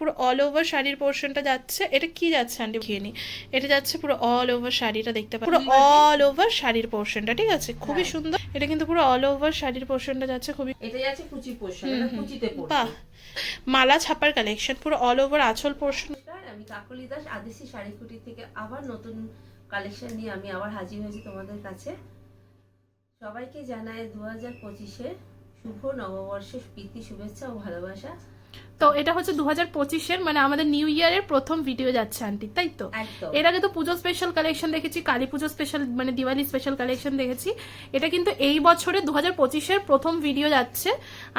পুরো all over শাড়ির পোর্শনটা যাচ্ছে। এটা কি যাচ্ছে আন্টি? খেয়ে নি। এটা যাচ্ছে পুরো অল ওভার শাড়িটা দেখতে পাচ্ছ। পুরো অল ওভার শাড়ির পোর্শনটা ঠিক আছে? খুবই হ্যাঁ। সুন্দর। এটা কিন্তু পুরো অল ওভার শাড়ির পোর্শনটা যাচ্ছে খুবই এটা যাচ্ছে কুচি পোর্শন এটা কুচিতে বাহ! মালা ছাপার কালেকশন পুরো অল ওভার আঁচল পোর্শন আমি কাকলি দাস আদিসি শাড়ি কুটি থেকে আবার নতুন কালেকশন নিয়ে আমি আবার হাজির হয়েছি তোমাদের কাছে। সবাইকে জানাই দু হাজার পঁচিশের শুভ নববর্ষের প্রীতি শুভেচ্ছা ও ভালোবাসা। তো এটা হচ্ছে দু হাজার পঁচিশের মানে আমাদের নিউ ইয়ারের প্রথম ভিডিও যাচ্ছে আন্টি তাই তো? এর আগে তো পুজো স্পেশাল কালেকশন দেখেছি কালী পুজো স্পেশাল মানে দিওয়ালি স্পেশাল কালেকশন দেখেছি। এটা কিন্তু এই বছরে দু হাজার পঁচিশের প্রথম ভিডিও যাচ্ছে।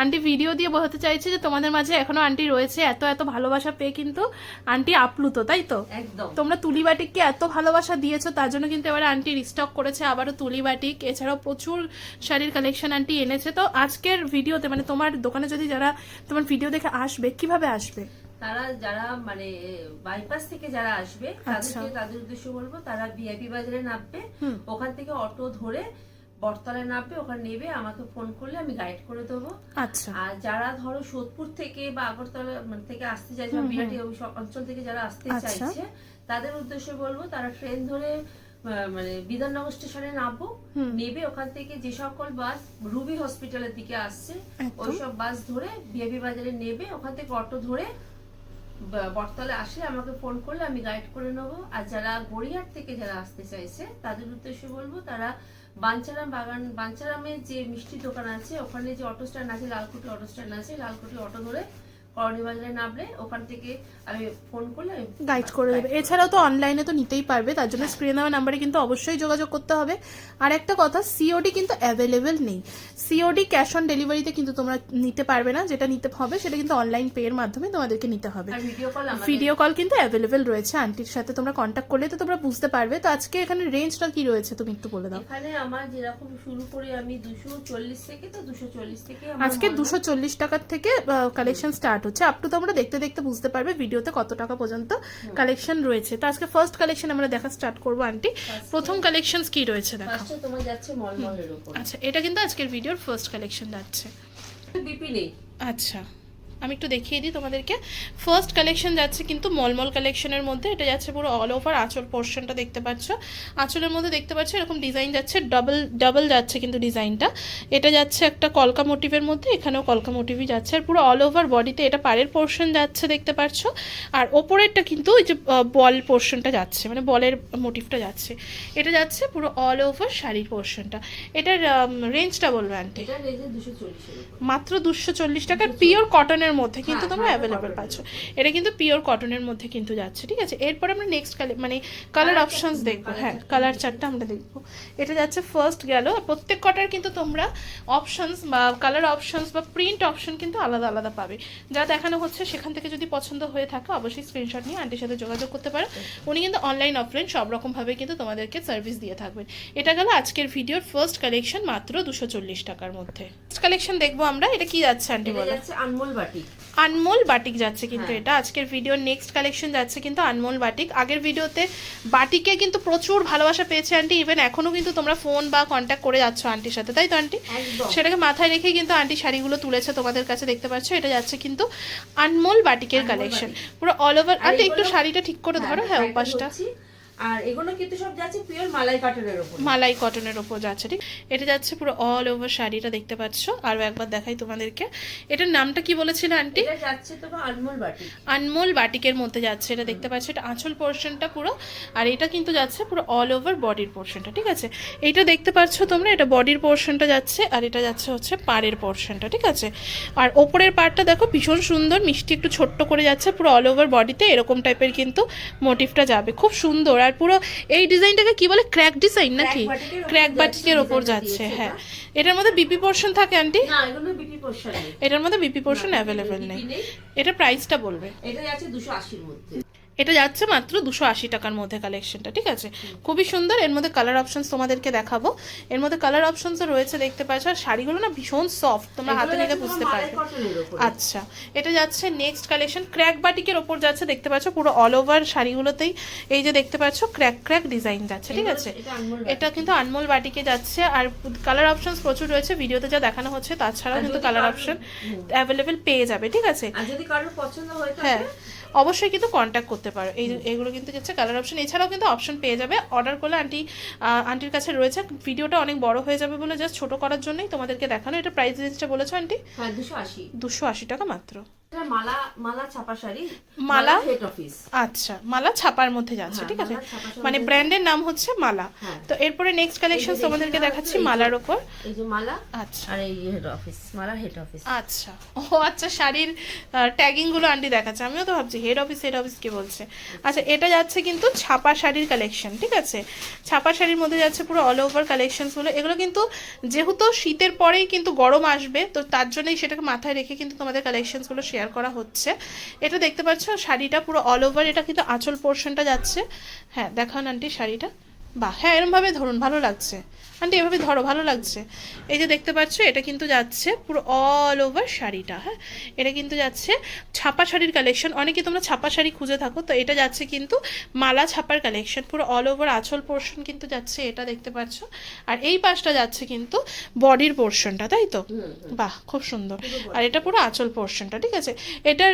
আন্টি ভিডিও দিয়ে বোঝাতে চাইছে যে তোমাদের মাঝে এখনও আন্টি রয়েছে এত এত ভালোবাসা পেয়ে কিন্তু আন্টি আপ্লুত তাই তো? তোমরা তুলি বাটিককে এত ভালোবাসা দিয়েছ তার জন্য কিন্তু এবার আন্টি রিস্টক করেছে আবারও তুলি বাটিক এছাড়াও প্রচুর শাড়ির কালেকশন আন্টি এনেছে। তো আজকের ভিডিওতে মানে তোমার দোকানে যদি যারা তোমার ভিডিও দেখে আসবে কীভাবে আসবে? তারা যারা মানে বাইপাস থেকে যারা আসবে আচ্ছা। তাদেরকে তাদের উদ্দেশ্য বলব তারা ভিআইপি বাজারে নামবে। ওখান থেকে অটো ধরে বটতলায় নামবে ওখানে নেবে আমাকে ফোন করলে আমি গাইড করে দেবো। আচ্ছা। আর যারা ধরো সোদপুর থেকে বা আগরতলা মানে থেকে আসতে চাইছে বা বিরাটি অঞ্চল থেকে যারা আসতে আচ্ছা। চাইছে তাদের উদ্দেশ্যে বলব তারা ট্রেন ধরে মানে বিধাননগর স্টেশনে নামবো। নেবে ওখান থেকে যে সকল বাস রুবি হসপিটালের দিকে আসছে। ওইসব বাস ধরে বিএবি বাজারে নেবে ওখান থেকে অটো ধরে বটতলে আসলে আমাকে ফোন করলে আমি গাইড করে নেব। আর যারা গড়িয়ার থেকে যারা আসতে চাইছে তাদের উদ্দেশ্যে বলব তারা বাঞ্চারাম বাগান বাঞ্চারামের যে মিষ্টি দোকান আছে ওখানে যে অটো স্ট্যান্ড আছে লালকুটি অটো স্ট্যান্ড আছে লালকুটি অটো ধরে করণী বাজারে নামলে ওখান থেকে আমি ফোন করলে গাইড করে দেবে। এছাড়াও তো অনলাইনে তো নিতেই পারবে তার জন্য স্ক্রিনে দেওয়া নাম্বারে কিন্তু অবশ্যই যোগাযোগ করতে হবে। আর একটা কথা সিওডি কিন্তু অ্যাভেলেবেল নেই। সিওডি ক্যাশ অন ডেলিভারিতে কিন্তু তোমরা নিতে পারবে না যেটা নিতে হবে সেটা কিন্তু অনলাইন পে এর মাধ্যমে তোমাদেরকে নিতে হবে। ভিডিও কল ভিডিও কল কিন্তু অ্যাভেলেবেল রয়েছে আন্টির সাথে তোমরা কন্ট্যাক্ট করলে তো তোমরা বুঝতে পারবে। তো আজকে এখানে রেঞ্জটা কি রয়েছে তুমি একটু বলে দাও। এখানে আমার যেরকম শুরু করে আমি দুশো চল্লিশ থেকে তো দুশো চল্লিশ থেকে আজকে দুশো চল্লিশ টাকার থেকে কালেকশন স্টার্ট হচ্ছে আপ টু তোমরা দেখতে দেখতে বুঝতে পারবে ভিডিওতে কত টাকা পর্যন্ত কালেকশন রয়েছে। তো আজকে ফার্স্ট কালেকশন আমরা দেখা স্টার্ট করব আন্টি প্রথম কালেকশন কি রয়েছে দেখো। ফার্স্টে তোমার যাচ্ছে আচ্ছা এটা কিন্তু আজকের ভিডিওর ফার্স্ট কালেকশন যাচ্ছে। বিপি নেই আচ্ছা। আমি একটু দেখিয়ে দিই তোমাদেরকে। ফার্স্ট কালেকশন যাচ্ছে কিন্তু মলমল কালেকশনের মধ্যে। এটা যাচ্ছে পুরো অল ওভার আঁচল পোর্শনটা দেখতে পাচ্ছ। আঁচলের মধ্যে দেখতে পাচ্ছ এরকম ডিজাইন যাচ্ছে ডাবল ডাবল যাচ্ছে কিন্তু ডিজাইনটা এটা যাচ্ছে একটা কলকা মোটিভের মধ্যে এখানেও কলকা মোটিভই যাচ্ছে। আর পুরো অল ওভার বডিতে এটা পাড়ের পোর্শন যাচ্ছে দেখতে পাচ্ছ। আর ওপরেরটা কিন্তু ওই যে বল পোর্শনটা যাচ্ছে মানে বলের মোটিভটা যাচ্ছে। এটা যাচ্ছে পুরো অল ওভার শাড়ির পোর্শনটা এটার রেঞ্জটা বলবে আন্টি মাত্র দুশো চল্লিশ টাকার পিওর কটনের মধ্যে কিন্তু হ্যাঁ, তোমরা হ্যাঁ, অ্যাভেলেবেল পাচ্ছ। এটা কিন্তু পিওর কটনের মধ্যে কিন্তু যাচ্ছে ঠিক আছে? এরপর আমরা নেক্সট কালার মানে কালার অপশনস দেখব হ্যাঁ কালার চারটা আমরা দেখব। এটা যাচ্ছে ফার্স্ট গেল প্রত্যেক কটার কিন্তু তোমরা অপশনস বা কালার অপশনস বা প্রিন্ট অপশন কিন্তু আলাদা আলাদা পাবে। যা দেখানো হচ্ছে সেখান থেকে যদি পছন্দ হয়ে থাকে অবশ্যই স্ক্রিনশট নিয়ে আন্টির সাথে যোগাযোগ করতে পারো। উনি কিন্তু অনলাইন অফলাইন সব রকমভাবে কিন্তু তোমাদেরকে সার্ভিস দিয়ে থাকবেন। এটা গেল আজকের ভিডিওর ফার্স্ট কালেকশন মাত্র দুশো চল্লিশ টাকার মধ্যে। কালেকশন দেখব আমরা এটা কি যাচ্ছে আন্টি বলে? আনমোল বাটি। আনমোল বাটিক যাচ্ছে কিন্তু হ্যাঁ। এটা। আজকের ভিডিও নেক্সট কালেকশন যাচ্ছে কিন্তু আনমোল বাটিক। আগের ভিডিওতে বাটিকে কিন্তু প্রচুর ভালোবাসা পেয়েছে আন্টি ইভেন এখনও কিন্তু তোমরা ফোন বা কন্ট্যাক্ট করে যাচ্ছ আন্টির সাথে। তাই তো আন্টি সেটাকে মাথায় রেখে কিন্তু আন্টি শাড়িগুলো তুলেছে তোমাদের কাছে দেখতে পাচ্ছ। এটা যাচ্ছে কিন্তু আনমোল বাটিকের কালেকশন পুরো অল ওভার আর আন্টি একটু শাড়িটা ঠিক করে ধরো। হ্যাঁ উপাসটা। আর এগুলো কিন্তু সব যাচ্ছে পিওর মালাই কাটনের উপর। মালাই কটনের ওপর যাচ্ছে ঠিক? এটা যাচ্ছে পুরো অল ওভার শাড়িটা দেখতে পাচ্ছ। আরও একবার দেখাই তোমাদেরকে। এটার নামটা কি বলেছিল আন্টি এটা যাচ্ছে তোমার আনমোল বাটি আনমোল বাটিকের মধ্যে যাচ্ছে এটা দেখতে পাচ্ছ। এটা আঁচল পোর্শনটা পুরো আর এটা কিন্তু যাচ্ছে পুরো অল ওভার বডির পোর্শনটা ঠিক আছে? এইটা দেখতে পাচ্ছ তোমরা এটা বডির পোর্শনটা যাচ্ছে আর এটা যাচ্ছে হচ্ছে পাড়ের পোর্শনটা ঠিক আছে? আর ওপরের পার্টটা দেখো ভীষণ সুন্দর মিষ্টি একটু ছোট্ট করে যাচ্ছে পুরো অল ওভার বডিতে এরকম টাইপের কিন্তু মোটিভটা যাবে। খুব সুন্দর আর পুরো এই ডিজাইনটাকে কি বলে? ক্র্যাক ডিজাইন নাকি? ক্র্যাক বাটিকের ওপর যাচ্ছে হ্যাঁ। এটার মধ্যে বিপি পোর্শন থাকে আন্টি না এগুলো বিপি পোর্শন নেই। এটার মধ্যে বিপি পোর্শন অ্যাভেলেবেল নেই। নেই। এটা প্রাইসটা বলবে। এটা যাচ্ছে দুশো আশির মধ্যে। এটা যাচ্ছে মাত্র দুশো আশি টাকার মধ্যে কালেকশনটা ঠিক আছে? খুবই সুন্দর। এর মধ্যে কালার অপশনস তোমাদেরকে দেখাবো। এর মধ্যে কালার অপশনসও রয়েছে দেখতে পাচ্ছ। আর শাড়িগুলো না ভীষণ সফট তোমরা হাতে নিলে বুঝতে পারবে। আচ্ছা এটা যাচ্ছে নেক্সট কালেকশন ক্র্যাক বাটিকের ওপর যাচ্ছে দেখতে পাচ্ছ পুরো অল ওভার শাড়িগুলোতেই। এই যে দেখতে পাচ্ছ ক্র্যাক ক্র্যাক ডিজাইন যাচ্ছে ঠিক আছে? এটা কিন্তু আনমোল বাটিকে যাচ্ছে। আর কালার অপশনস প্রচুর রয়েছে ভিডিওতে যা দেখানো হচ্ছে তাছাড়াও কিন্তু কালার অপশন অ্যাভেলেবেল পেয়ে যাবে ঠিক আছে? আর যদি কারোর পছন্দ হয়ে হ্যাঁ। অবশ্যই কিন্তু কন্ট্যাক্ট করতে পারো। এই এগুলো কিন্তু হচ্ছে কালার অপশন এছাড়াও কিন্তু অপশন পেয়ে যাবে। অর্ডার করলে আন্টি আন্টির কাছে রয়েছে। ভিডিওটা অনেক বড় হয়ে যাবে বলে জাস্ট ছোট করার জন্যই তোমাদেরকে দেখানো। এটা প্রাইস রেঞ্জটা বলেছ আন্টি হ্যাঁ দুশো আশি। দুশো আশি টাকা মাত্র। মালা মালা ছাপা শাড়ি মালা? হেড অফিস আচ্ছা মালা ছাপার মধ্যে যাচ্ছে হ্যাঁ, ঠিক আছে? মানে ব্র্যান্ডের নাম হচ্ছে মালা। হ্যাঁ। তো এরপরে নেক্সট কালেকশন তোমাদেরকে দেখাচ্ছি মালার ওপর এই যে মালা আচ্ছা। আর এই হেড অফিস মালার হেড অফিস আচ্ছা। ও আচ্ছা শাড়ির ট্যাগিংগুলো আন্টি দেখাচ্ছে। আমিও তো ভাবছি হেড অফিস হেড অফিস কে বলছে। আচ্ছা এটা যাচ্ছে কিন্তু ছাপা শাড়ির কালেকশন ঠিক আছে? ছাপা শাড়ির মধ্যে যাচ্ছে পুরো অল ওভার কালেকশনগুলো। এগুলো কিন্তু যেহেতু শীতের পরেই কিন্তু গরম আসবে তো তার জন্যই সেটাকে মাথায় রেখে কিন্তু তোমাদের কালেকশনগুলো শেয়ার করা হচ্ছে। এটা দেখতে পাচ্ছ, শাড়িটা পুরো অল ওভার এটা কিন্তু আঁচল পোর্শনটা যাচ্ছে। হ্যাঁ দেখান আন্টি শাড়িটা। বাহ হ্যাঁ এরমভাবে ধরুন, ভালো লাগছে। আন্টি এভাবে ধরো ভালো লাগছে। এই যে দেখতে পাচ্ছ এটা কিন্তু যাচ্ছে পুরো অল ওভার শাড়িটা হ্যাঁ? এটা কিন্তু যাচ্ছে ছাপা শাড়ির কালেকশন অনেকে তোমরা ছাপা শাড়ি খুঁজে থাকো তো এটা যাচ্ছে কিন্তু মালা ছাপার কালেকশন পুরো অল ওভার আঁচল পোর্শন কিন্তু যাচ্ছে এটা দেখতে পাচ্ছ। আর এই পাশটা যাচ্ছে কিন্তু বডির পোর্শনটা তাই তো? বাহ খুব সুন্দর। আর এটা পুরো আঁচল পোর্শনটা ঠিক আছে? এটার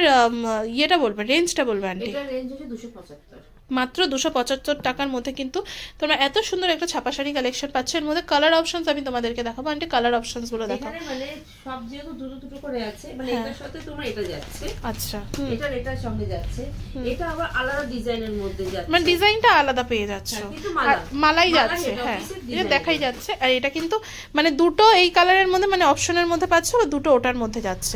ইয়েটা বলবে রেঞ্জটা বলবে আন্টি। রেঞ্জ হচ্ছে দুশো পঁচাত্তর। মাত্র দুশো পঁচাত্তর টাকার মধ্যে কিন্তু তোমরা এত সুন্দর একটা ছাপা শাড়ি কালেকশন পাচ্ছ। এর মধ্যে কালার অপশনস আমি তোমাদেরকে দেখাবো। আন্টি কালার অপশনসগুলো এখানে মানে সব যেহেতু দুটো দুটো করে আছে মানে হ্যাঁ। এটার সাথে তোমার এটা যাচ্ছে। আচ্ছা। হুম। এটার সঙ্গে যাচ্ছে। এটা আবার আলাদা ডিজাইনের মধ্যে যাচ্ছে। মানে ডিজাইনটা আলাদা পেয়ে যাচ্ছ। হ্যাঁ। মালাই যাচ্ছে হ্যাঁ। এটা দেখাই যাচ্ছে। আর এটা কিন্তু মানে দুটো এই কালারের মধ্যে মানে অপশনের মধ্যে পাচ্ছ বা দুটো ওটার মধ্যে যাচ্ছে।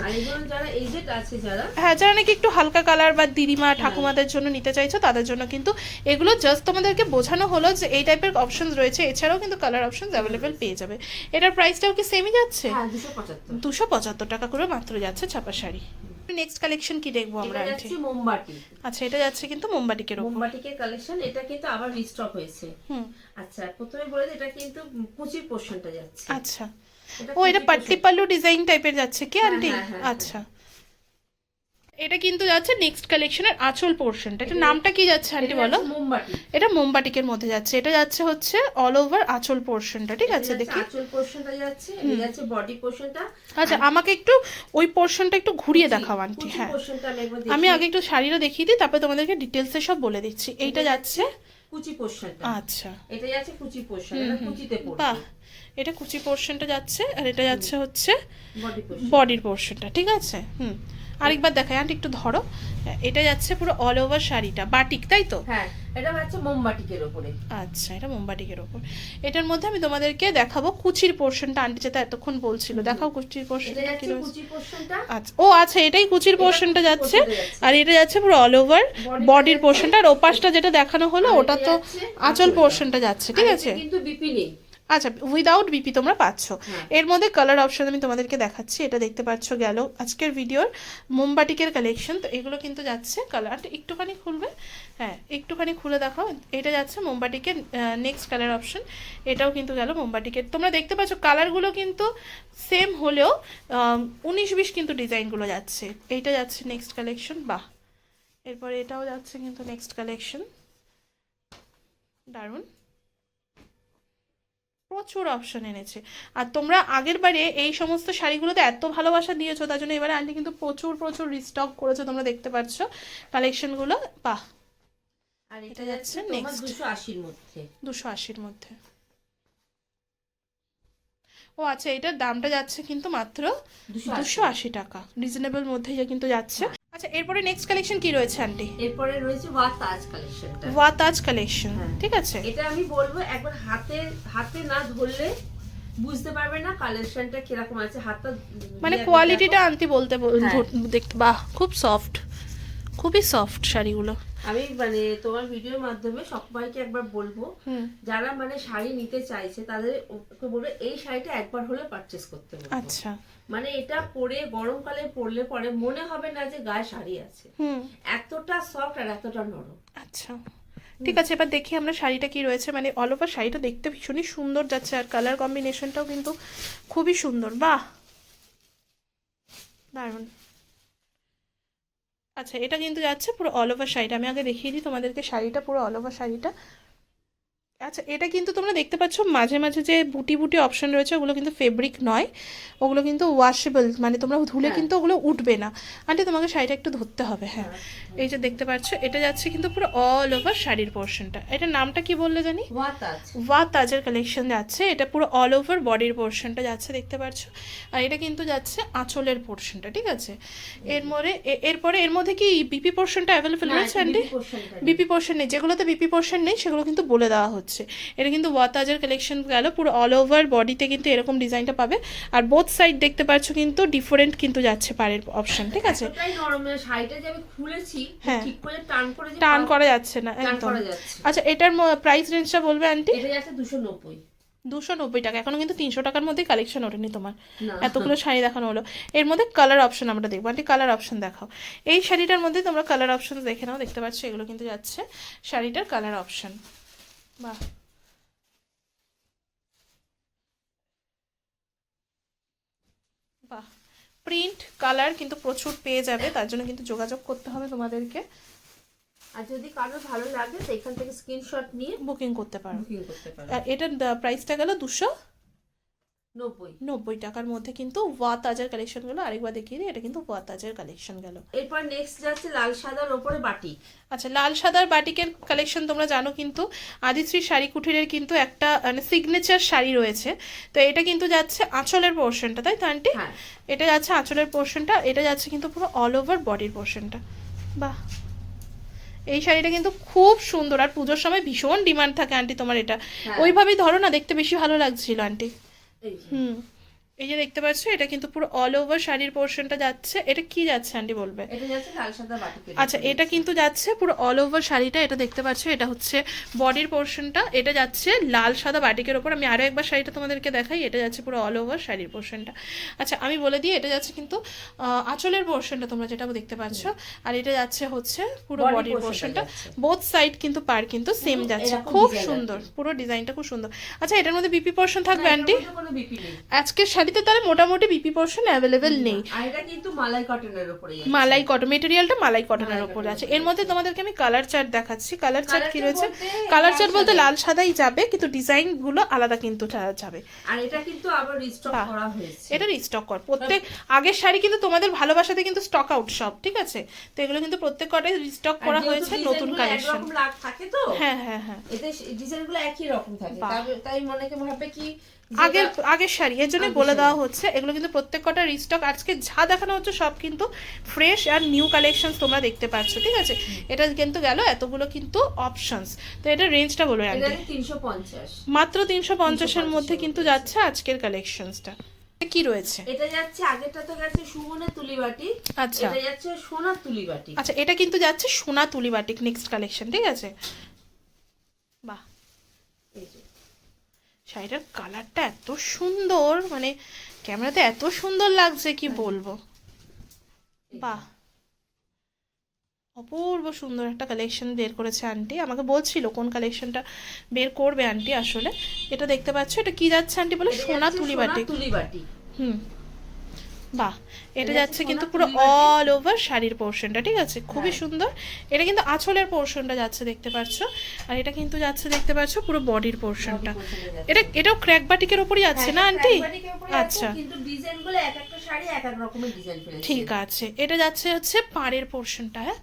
যারা এজেড আছে যারা হ্যাঁ যারা নাকি একটু হালকা কালার বা দিদিমা ঠাকুমাদের জন্য নিতে চাইছো তাদের জন্য কিন্তু এগুলো জাস্ট তোমাদেরকে বোঝানো হলো যে এই টাইপের অপশনস রয়েছে। এছাড়াও কিন্তু কালার অপশনস অ্যাভেলেবেল পেয়ে যাবে। এটার প্রাইসটাও কি সেমই যাচ্ছে? হ্যাঁ দুশো পঁচাত্তর। টাকা করে মাত্র যাচ্ছে ছাপা শাড়ি। নেক্সট কালেকশন কি দেখব আমরা এটা যাচ্ছে মোমবাতি। আচ্ছা এটা যাচ্ছে কিন্তু মোমবাটিকের ওপর। মোমবাতিকের কালেকশন এটা কিন্তু আবার রিস্টক হয়েছে। হুম। আচ্ছা প্রথমে বলে এটা কিন্তু কুচির পোর্শনটা যাচ্ছে। আচ্ছা। ও এটা পাটলি পাল্লু ডিজাইন টাইপের যাচ্ছে কি হ্যাঁ, আন্টি? হ্যাঁ, আচ্ছা। এটা কিন্তু যাচ্ছে নেক্সট কালেকশনের আঁচল পোর্শনটা এটা নামটা কি যাচ্ছে আন্টি বলো? এটা মোমবাটিকের মধ্যে যাচ্ছে। এটা যাচ্ছে হচ্ছে অল ওভার আঁচল পোর্শনটা ঠিক আছে? দেখি। আঁচল পোর্শনটা যাচ্ছে যাচ্ছে বডি পোর্শনটা আচ্ছা আমাকে একটু ওই পোর্শনটা একটু ঘুরিয়ে দেখাও আন্টি হ্যাঁ। আমি আগে একটু শাড়িটা দেখিয়ে দিই তারপরে তোমাদেরকে ডিটেলসে সব বলে দিচ্ছি। এইটা যাচ্ছে কুচি পোর্শনটা আচ্ছা। এটা যাচ্ছে কুচি পোর্শন এটা কুচিতে বাহ এটা কুচি পোর্শনটা যাচ্ছে আর এটা যাচ্ছে হচ্ছে বডি বডির পোর্শনটা ঠিক আছে? হুম। আরেকবার দেখাই আন্টি একটু ধরো। এটা যাচ্ছে পুরো অল ওভার শাড়িটা বাটিক তাই তো? হ্যাঁ এটা হচ্ছে মোমবাটিকের উপরে আচ্ছা এটা মোমবাটিকের ওপর। এটার মধ্যে আমি তোমাদেরকে দেখাবো কুচির পোর্শনটা আন্টি যেটা এতক্ষণ বলছিল। দেখাও কুচির পোর্শনটা কি আচ্ছা ও আচ্ছা এটাই কুচির পোর্শনটা যাচ্ছে। আর এটা যাচ্ছে পুরো অল ওভার বডির পোর্শনটা আর ওপাশটা যেটা দেখানো হলো ওটা তো আঁচল পোর্শনটা যাচ্ছে ঠিক আছে? কিন্তু বিপি নেই আচ্ছা উইদাউট বিপি তোমরা পাচ্ছ। হ্যাঁ। এর মধ্যে কালার অপশন আমি তোমাদেরকে দেখাচ্ছি এটা দেখতে পাচ্ছ গেল। আজকের ভিডিওর মোমবাটিকের কালেকশন তো এগুলো কিন্তু যাচ্ছে কালার একটুখানি খুলবে। হ্যাঁ একটুখানি খুলে দেখাও এটা যাচ্ছে মোমবাটিকের নেক্সট কালার অপশন এটাও কিন্তু গেল মোমবাটিকের তোমরা দেখতে পাচ্ছ কালারগুলো কিন্তু সেম হলেও উনিশ বিশ কিন্তু ডিজাইনগুলো যাচ্ছে। এইটা যাচ্ছে নেক্সট কালেকশন বাহ। এরপরে এটাও যাচ্ছে কিন্তু নেক্সট কালেকশন দারুণ। প্রচুর অপশন এনেছে। আর তোমরা আগের বারে এই সমস্ত শাড়িগুলোতে এত ভালোবাসা দিয়েছ তার জন্য এবারে আন্টি কিন্তু প্রচুর প্রচুর রিস্টক করেছ তোমরা দেখতে পাচ্ছ কালেকশনগুলো বাহ! আর এটা যাচ্ছে next। দুশো আশির মধ্যে। দুশো আশির মধ্যে। ও আচ্ছা এটার দামটা যাচ্ছে কিন্তু মাত্র দুশো আশি। টাকা। রিজনেবল মধ্যেই যা কিন্তু যাচ্ছে। আচ্ছা এরপরে নেক্সট কালেকশন কি রয়েছে আন্টি? এরপরে রয়েছে ওয়া তাজ কালেকশনটা ওয়াতাজ কালেকশন। ঠিক আছে? এটা আমি বলব একবার হাতে হাতে না ধরলে বুঝতে পারবে না কালেকশনটা কীরকম আছে। হাতটা মানে কোয়ালিটিটা আনতে বলতে বল- হ্যাঁ। দেখতে বাহ খুব সফট খুবই সফট শাড়িগুলো। আমি মানে তোমার ভিডিওর মাধ্যমে সবাইকে একবার বলব যারা মানে শাড়ি নিতে চাইছে তাদের বলবে এই শাড়িটা একবার হলে পারচেস করতে বলব। আচ্ছা। মানে এটা পরে গরমকালে পরলে পরে মনে হবে না যে গায়ে শাড়ি আছে। এতটা সফট আর এতটা নরম। আচ্ছা। ঠিক আছে এবার দেখি আমরা শাড়িটা কি রয়েছে। মানে অল ওভার শাড়িটা দেখতে ভীষণই সুন্দর যাচ্ছে আর কালার কম্বিনেশনটাও কিন্তু খুবই সুন্দর। বাহ! দারুণ। আচ্ছা এটা কিন্তু যাচ্ছে পুরো অল ওভার শাড়িটা। আমি আগে দেখিয়ে দিই তোমাদেরকে শাড়িটা, পুরো অল ওভার শাড়িটা। আচ্ছা এটা কিন্তু তোমরা দেখতে পাচ্ছ মাঝে মাঝে যে বুটি বুটি অপশন রয়েছে ওগুলো কিন্তু ফেব্রিক নয় ওগুলো কিন্তু ওয়াশেবল মানে তোমরা ধুলে হ্যাঁ। কিন্তু ওগুলো উঠবে না। আন্টি তোমাকে শাড়িটা একটু ধরতে হবে হ্যাঁ। এই যে দেখতে পাচ্ছ এটা যাচ্ছে কিন্তু পুরো অল ওভার শাড়ির পোর্শনটা এটার নামটা কি বললে জানি? ওয়া তাজের কালেকশন যাচ্ছে এটা পুরো অল ওভার বডির পোর্শনটা যাচ্ছে দেখতে পাচ্ছ। আর এটা কিন্তু যাচ্ছে আঁচলের পোর্শনটা ঠিক আছে? এর মধ্যে এ- এরপরে এর মধ্যে কি বিপি পোর্শনটা অ্যাভেলেবেল রয়েছে আন্টি। বিপি পোর্শন নেই। যেগুলোতে বিপি পোর্শন নেই সেগুলো কিন্তু বলে দেওয়া হচ্ছে। এটা কিন্তু ওয়াতাজের কালেকশন গেল পুরো অল ওভার বডিতে কিন্তু এরকম ডিজাইনটা পাবে। আর বোথ সাইড দেখতে পাচ্ছ কিন্তু ডিফারেন্ট কিন্তু যাচ্ছে পাড়ের অপশন ঠিক আছে? মানে হ্যাঁ। টান করা যাচ্ছে না একদম। আচ্ছা এটার প্রাইস রেঞ্জটা বলবে আন্টি দুশো নব্বই। দুশো নব্বই টাকা। এখনও কিন্তু তিনশো টাকার মধ্যেই কালেকশন ওঠেনি তোমার। এতগুলো শাড়ি দেখানো হলো। এর মধ্যে কালার অপশন আমরা দেখব। আন্টি কালার অপশন দেখাও। এই শাড়িটার মধ্যে তোমরা কালার অপশন দেখে নাও দেখতে পাচ্ছ এগুলো কিন্তু যাচ্ছে শাড়িটার কালার অপশন বাহ বাহ প্রিন্ট কালার কিন্তু প্রচুর পেয়ে যাবে তার জন্য কিন্তু যোগাযোগ করতে হবে তোমাদেরকে। আর যদি কারও ভালো লাগে সেখান এখান থেকে স্ক্রিনশট নিয়ে বুকিং করতে পারো। বুকিং করতে পারো। আর এটার প্রাইসটা গেল দুশো। নব্বই। নব্বই টাকার মধ্যে কিন্তু ওয়া তাজের কালেকশন গেলো আরেকবার দেখিয়ে দিই এটা কিন্তু ওয়া তাজের কালেকশন গেল। এরপর নেক্সট যাচ্ছে লাল সাদার ওপরে বাটি। আচ্ছা লাল সাদার বাটিকের কালেকশন তোমরা জানো কিন্তু আদিশ্রী শাড়ি কুঠিরের কিন্তু একটা মানে সিগনেচার শাড়ি রয়েছে। তো এটা কিন্তু যাচ্ছে আঁচলের পোর্শনটা তাই তো আন্টি হ্যাঁ। এটা যাচ্ছে আঁচলের পোর্শনটা এটা যাচ্ছে কিন্তু পুরো অল ওভার বডির পোর্শনটা বাহ। এই শাড়িটা কিন্তু খুব সুন্দর আর পুজোর সময় ভীষণ ডিমান্ড থাকে আন্টি তোমার এটা। হ্যাঁ। ওইভাবেই ধরো না দেখতে বেশি ভালো লাগছিল আন্টি এই যে। হুম এই যে দেখতে পাচ্ছ এটা কিন্তু পুরো অল ওভার শাড়ির পোর্শনটা যাচ্ছে। এটা কি যাচ্ছে আন্টি বলবে? এটা যাচ্ছে লাল সাদা বাটিকে আচ্ছা এটা কিন্তু যাচ্ছে পুরো অল ওভার শাড়িটা এটা দেখতে পাচ্ছ এটা হচ্ছে বডির পোর্শনটা এটা যাচ্ছে লাল সাদা বাটিকের ওপর। আমি আরও একবার শাড়িটা তোমাদেরকে দেখাই এটা যাচ্ছে পুরো অল ওভার শাড়ির পোর্শনটা আচ্ছা আমি বলে দিই এটা যাচ্ছে কিন্তু আঁচলের পোর্শনটা তোমরা যেটা দেখতে পাচ্ছ আর এটা যাচ্ছে হচ্ছে পুরো বডির পোর্শনটা বোথ সাইড কিন্তু পার কিন্তু সেম যাচ্ছে। খুব সুন্দর। পুরো ডিজাইনটা খুব সুন্দর। আচ্ছা এটার মধ্যে বিপি পোর্শন থাকবে আন্টি? আজকের শাড়িতে তাহলে মোটামুটি বিপি পোর্শন অ্যাভেলেবেল নেই। এটা কিন্তু মালাই কটনের উপরে মালাই কটন মেটেরিয়ালটা মালাই কটনের cotton আছে। এর মধ্যে তোমাদেরকে আমি কালার চার্ট দেখাচ্ছি। কালার চার্ট কি রয়েছে? কালার চার্ট বলতে লাল সাদাই যাবে কিন্তু ডিজাইনগুলো আলাদা কিন্তু যাবে। আর এটা কিন্তু আবার রিস্টক করা হয়েছে। এটা রিস্টক কর। প্রত্যেক আগের শাড়ি কিন্তু তোমাদের ভালোবাসাতে কিন্তু স্টক আউট সব ঠিক আছে? তো এগুলো কিন্তু প্রত্যেক কটাই রিস্টক করা হয়েছে নতুন কালেকশন থাকে তো হ্যাঁ হ্যাঁ হ্যাঁ। এতে ডিজাইনগুলো একই রকম থাকে। তাই- মনেকে ভাবে কি আগের আগের শাড়ি এর জন্য আগের বলে দেওয়া হচ্ছে। এগুলো কিন্তু প্রত্যেক কটা রিস্টক আজকে যা দেখানো হচ্ছে সব কিন্তু ফ্রেশ আর নিউ কালেকশন তোমরা দেখতে পাচ্ছ ঠিক আছে? এটা কিন্তু গেল এতগুলো কিন্তু অপশনস তো এটা রেঞ্জটা বলবে আন্টি তিনশো পঞ্চাশ। মাত্র তিনশো পঞ্চাশের মধ্যে কিন্তু যাচ্ছে আজকের কালেকশনসটা কি রয়েছে? এটা যাচ্ছে আগেরটা তো গেছে সুমনের তুলিবাটি। আচ্ছা। এটা যাচ্ছে সোনার তুলিবাটি। আচ্ছা এটা কিন্তু যাচ্ছে সোনা তুলি বাটিক নেক্সট কালেকশন ঠিক আছে বাহ এই যে। শাড়িটার কালারটা এত সুন্দর মানে ক্যামেরাতে এত সুন্দর লাগছে কি বলব? বাহ! অপূর্ব সুন্দর একটা কালেকশন বের করেছে আন্টি আমাকে বলছিল কোন কালেকশনটা বের করবে আন্টি আসলে। এটা দেখতে পাচ্ছ এটা কি যাচ্ছে আন্টি বলে? সোনা যাচ্ছে? তুলি বাটি হুম। বাহ এটা যাচ্ছে কিন্তু পুরো অল ওভার শাড়ির পোর্শনটা ঠিক আছে? খুবই হ্যাঁ। সুন্দর। এটা কিন্তু আঁচলের পোর্শনটা যাচ্ছে দেখতে পাচ্ছ? আর এটা কিন্তু যাচ্ছে দেখতে পাচ্ছ পুরো বডির পোর্শনটা এটা এটাও ক্র্যাক বাটিকের ওপরই আছে হ্যাঁ, না আন্টি আচ্ছা। কিন্তু ডিজাইনগুলো এক একটা শাড়ি এক এক রকমের ডিজাইন ফেলেছে। ঠিক আছে। এটা যাচ্ছে হচ্ছে পাড়ের পোর্শনটা হ্যাঁ?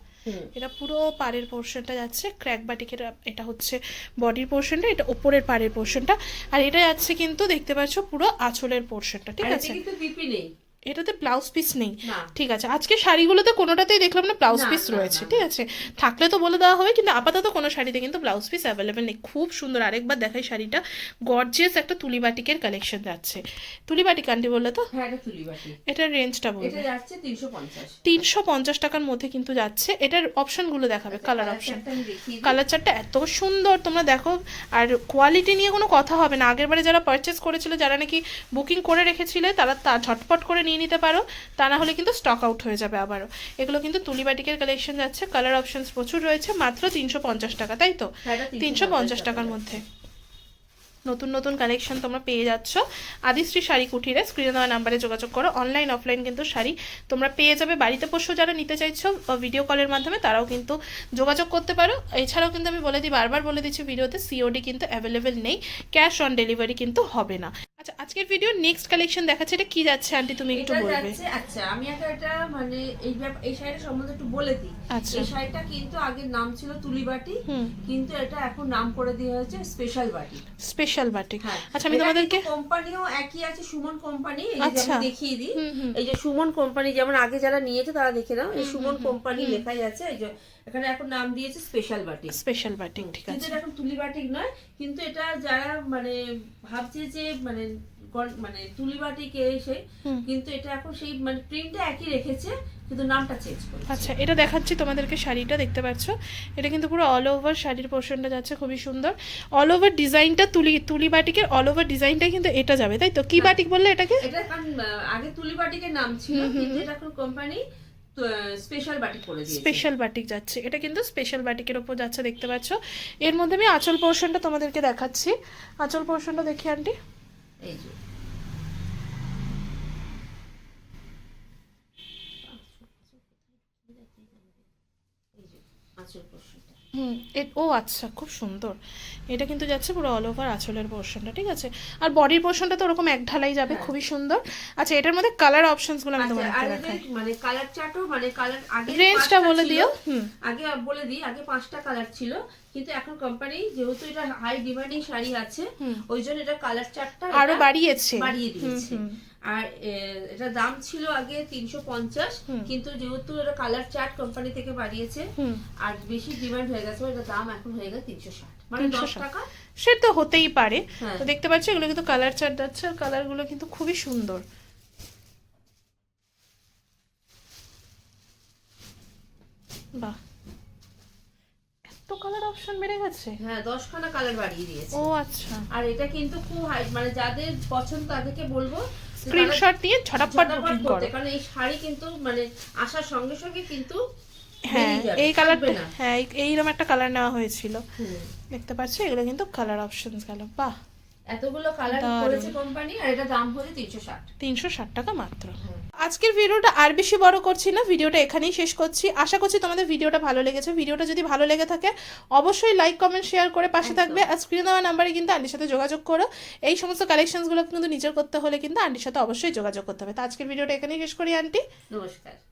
এটা পুরো পাড়ের পোর্শনটা যাচ্ছে ক্র্যাক বাটিকের এটা হচ্ছে বডির পোর্শনটা এটা ওপরের পাড়ের পোর্শনটা আর এটা যাচ্ছে কিন্তু দেখতে পাচ্ছ পুরো আঁচলের পোর্শনটা ঠিক আছে? কিন্তু বিপি নেই। এটাতে ব্লাউজ পিস নেই। ঠিক আছে আজকে শাড়িগুলোতে কোনোটাতেই দেখলাম না ব্লাউজ পিস রয়েছে ঠিক আছে। থাকলে তো বলে দেওয়া হবে কিন্তু আপাতত কোনো শাড়িতে কিন্তু ব্লাউজ পিস অ্যাভেলেবেল নেই। খুব সুন্দর আরেকবার দেখাই শাড়িটা। গর্জিয়াস একটা তুলি বাটিকের কালেকশন যাচ্ছে। তুলি বাটিক আন্টি বললে তো? হ্যাঁ এটার রেঞ্জটা বলবে। তিনশো পঞ্চাশ। টাকার মধ্যে কিন্তু যাচ্ছে। এটার অপশনগুলো দেখাবে কালার অপশন। কালার চারটা এত সুন্দর তোমরা দেখো। আর কোয়ালিটি নিয়ে কোনো কথা হবে না। আগের বারে যারা পারচেস করেছিল যারা নাকি বুকিং করে রেখেছিলে তারা তা ঝটপট করে নিয়ে নিতে পারো। তা না হলে কিন্তু স্টক আউট হয়ে যাবে আবারও। এগুলো কিন্তু তুলি বাটিকের কালেকশন যাচ্ছে। কালার অপশনস প্রচুর রয়েছে মাত্র তিনশো পঞ্চাশ টাকা তাই তো? হ্যাঁ, তিনশো পঞ্চাশ টাকার মধ্যে। নতুন নতুন কালেকশন তোমরা পেয়ে যাচ্ছ। আদিশ্রী শাড়ি কুঠিরে স্ক্রিনে দেওয়া নাম্বারে যোগাযোগ করো। অনলাইন অফলাইন কিন্তু শাড়ি তোমরা পেয়ে যাবে। বাড়িতে বসেও যারা নিতে চাইছো ভিডিও কলের মাধ্যমে তারাও কিন্তু যোগাযোগ করতে পারো। এছাড়াও কিন্তু আমি বলে দিই বারবার বলে দিচ্ছি ভিডিওতে সিওডি কিন্তু অ্যাভেলেবেল নেই। ক্যাশ অন ডেলিভারি কিন্তু হবে না। আচ্ছা আজকের ভিডিও নেক্সট কালেকশন দেখাচ্ছে এটা কি যাচ্ছে আন্টি তুমি একটু বলবে? আচ্ছা আমি একটা এটা মানে এই এই শাড়িটা সম্বন্ধে একটু বলে দিই। আচ্ছা। এই শাড়িটা কিন্তু আগের নাম ছিল তুলি বাটি কিন্তু এটা এখন নাম করে দেওয়া হয়েছে স্পেশাল বাটি। স্পেশাল বাটিক হ্যাঁ। আচ্ছা আমি তোমাদেরকে কোম্পানিও একই আছে সুমন কোম্পানি এই যে আচ্ছা। আমি দেখিয়ে দিই। এই যে সুমন কোম্পানি যেমন আগে যারা নিয়েছে তারা দেখে নাও এই সুমন কোম্পানি লেখাই আছে এই যে এখানে এখন নাম দিয়েছে স্পেশাল বাটি স্পেশাল বাটিক ঠিক আছে। এখন তুলি বাটিক নয় কিন্তু এটা যারা মানে ভাবছে যে মানে মানে তুলি বাটিক এসে কিন্তু এটা এখন সেই মানে প্রিন্টটা একই রেখেছে কিন্তু নামটা চেঞ্জ করে আচ্ছা এটা দেখাচ্ছি তোমাদেরকে শাড়িটা দেখতে পাচ্ছ? এটা কিন্তু পুরো অল ওভার শাড়ির পোর্শনটা যাচ্ছে খুবই সুন্দর। অল ওভার ডিজাইনটা তুলি তুলি বাটিকের অল ওভার ডিজাইনটা কিন্তু এটা যাবে তাই তো? কি বাটিক বললে এটাকে? এটা আগে তুলি বাটিকের নাম ছিল কিন্তু এটা এখন কোম্পানি স্পেশাল বাটিক করে দিয়েছে। স্পেশাল বাটিক যাচ্ছে। এটা কিন্তু স্পেশাল বাটিকের ওপর যাচ্ছে দেখতে পাচ্ছ। এর মধ্যে আমি আঁচল পোর্শনটা তোমাদেরকে দেখাচ্ছি। আঁচল পোর্শনটা দেখি আন্টি। এই যে এই যে আঁচল পোর্শনটা হুম ও আচ্ছা খুব সুন্দর। এটা কিন্তু যাচ্ছে পুরো অল ওভার আঁচলের পোর্শনটা ঠিক আছে? আর বডির পোর্শনটা তো ওরকম এক ঢালাই যাবে হ্যাঁ। খুবই সুন্দর। আচ্ছা এটার মধ্যে কালার অপশনসগুলো আমি আচ্ছা, তোমাদেরকে দেখাই। মানে কালার চার্টও মানে কালার আগে রেঞ্জটা বলে দিও হুম। আগে বলে দিই আগে পাঁচটা কালার ছিল কিন্তু এখন কোম্পানি যেহেতু এটা হাই ডিমান্ডিং শাড়ি আছে ওই জন্য এটা কালার চার্টটা আরও বাড়িয়েছে। বাড়িয়ে দিয়েছে। আর এটা দাম ছিল আগে তিনশো পঞ্চাশ কিন্তু যেহেতু এটা কালার চার্ট কোম্পানি থেকে বাড়িয়েছে আর বেশি ডিমান্ড হয়ে গেছে এটা দাম এখন হয়ে গেছে তিনশো ষাট। মানে দশ টাকা? সে তো হতেই পারে। হ্যাঁ। তো দেখতে পাচ্ছ এগুলো কিন্তু কালার চার্ট যাচ্ছে আর কালারগুলো কিন্তু খুবই সুন্দর। বাহ। এত কালার অপশন বেড়ে গেছে? হ্যাঁ দশখানা কালার বাড়িয়ে দিয়েছে। ও আচ্ছা। আর এটা কিন্তু খুব হাই মানে যাদের পছন্দ তাদেরকে বলব স্ক্রিনশট নিয়ে ঝটাপট বুকিং করো। কারণ এই শাড়ি কিন্তু মানে আসার সঙ্গে সঙ্গে কিন্তু হ্যাঁ এই কালার কালারটা হ্যাঁ এইরকম একটা কালার নেওয়া হয়েছিল। দেখতে পাচ্ছ এগুলো কিন্তু কালার অপশনস গেল। বাহ! এতগুলো কালার। করেছে কোম্পানি আর এটা দাম হচ্ছে তিনশো ষাট। তিনশো ষাট টাকা মাত্র। আজকের ভিডিওটা আর বেশি বড় করছি না ভিডিওটা এখানেই শেষ করছি। আশা করছি তোমাদের ভিডিওটা ভালো লেগেছে। ভিডিওটা যদি ভালো লেগে থাকে অবশ্যই লাইক কমেন্ট শেয়ার করে পাশে থাকবে। আর স্ক্রিনে দেওয়া নাম্বারে কিন্তু আন্টির সাথে যোগাযোগ করো। এই সমস্ত কালেকশনসগুলো কিন্তু নিজের করতে হলে কিন্তু আন্টির সাথে অবশ্যই যোগাযোগ করতে হবে। তো আজকের ভিডিওটা এখানেই শেষ করি আন্টি। নমস্কার।